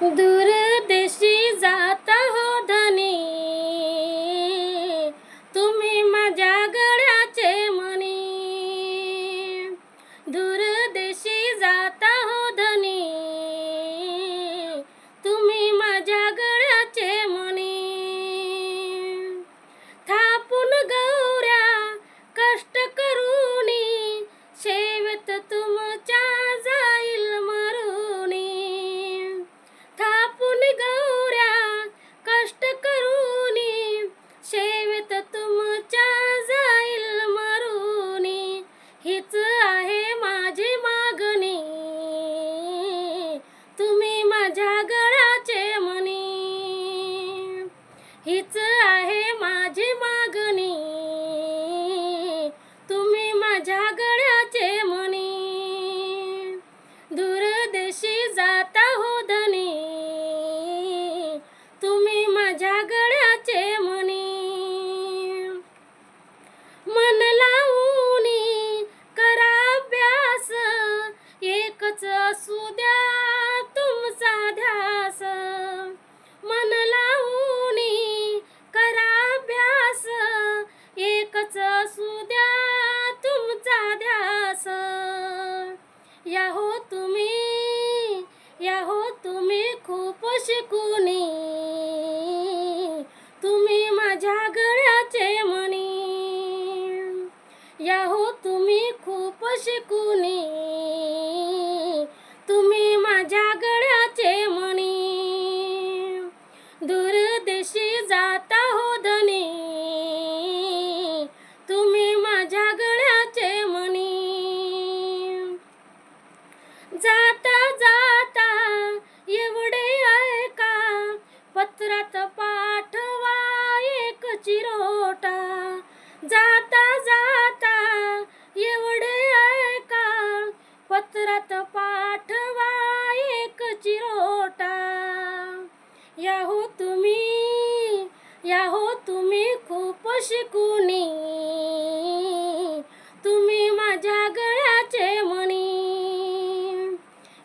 দূর দেশে যাতা 是故你 তুমি ইয়াহো তুমি खूप शिकूनी तुम्ही माझ्या गळ्याचे मणी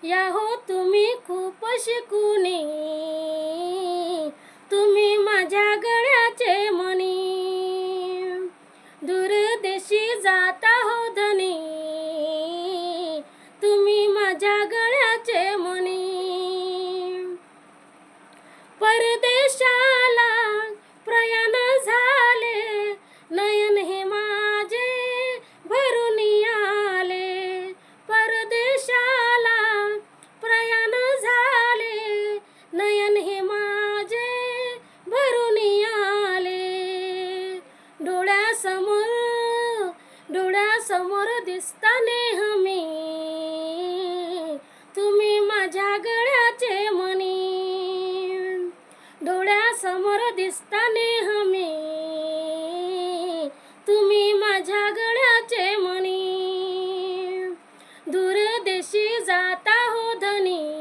याहो तुम्ही खूप शिकूनी दिसताले हमी. तुम्ही माझ्या गळ्याचे मणी. डोळ्यासमोर दिसताने हमी. तुम्ही माझ्या गळ्याचे मणी. दूरदेशी जाता हो धनी.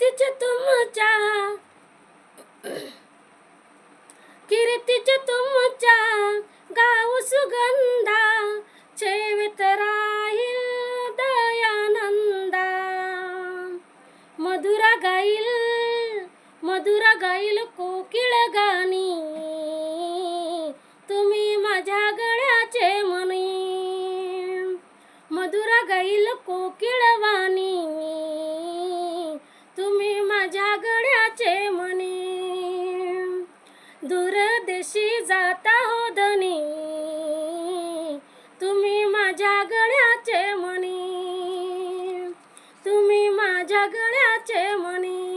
कीर्तीच्या तुमच्या कीर्तीच्या तुमच्या गाव सुगंधा छेवित राहील दयानंदा. मधुरा गाईल मधुरा गाईल कोकिळ गाणी. तुम्ही माझ्या गळ्याचे मनी मधुरा गाईल कोकिळवाणी तुम्ही माझ्या गड्याचे मनी दूरदेशी जाता हो धनी. तुम्ही माझ्या गड्याचे मनी तुम्ही माझ्या गड्याचे मनी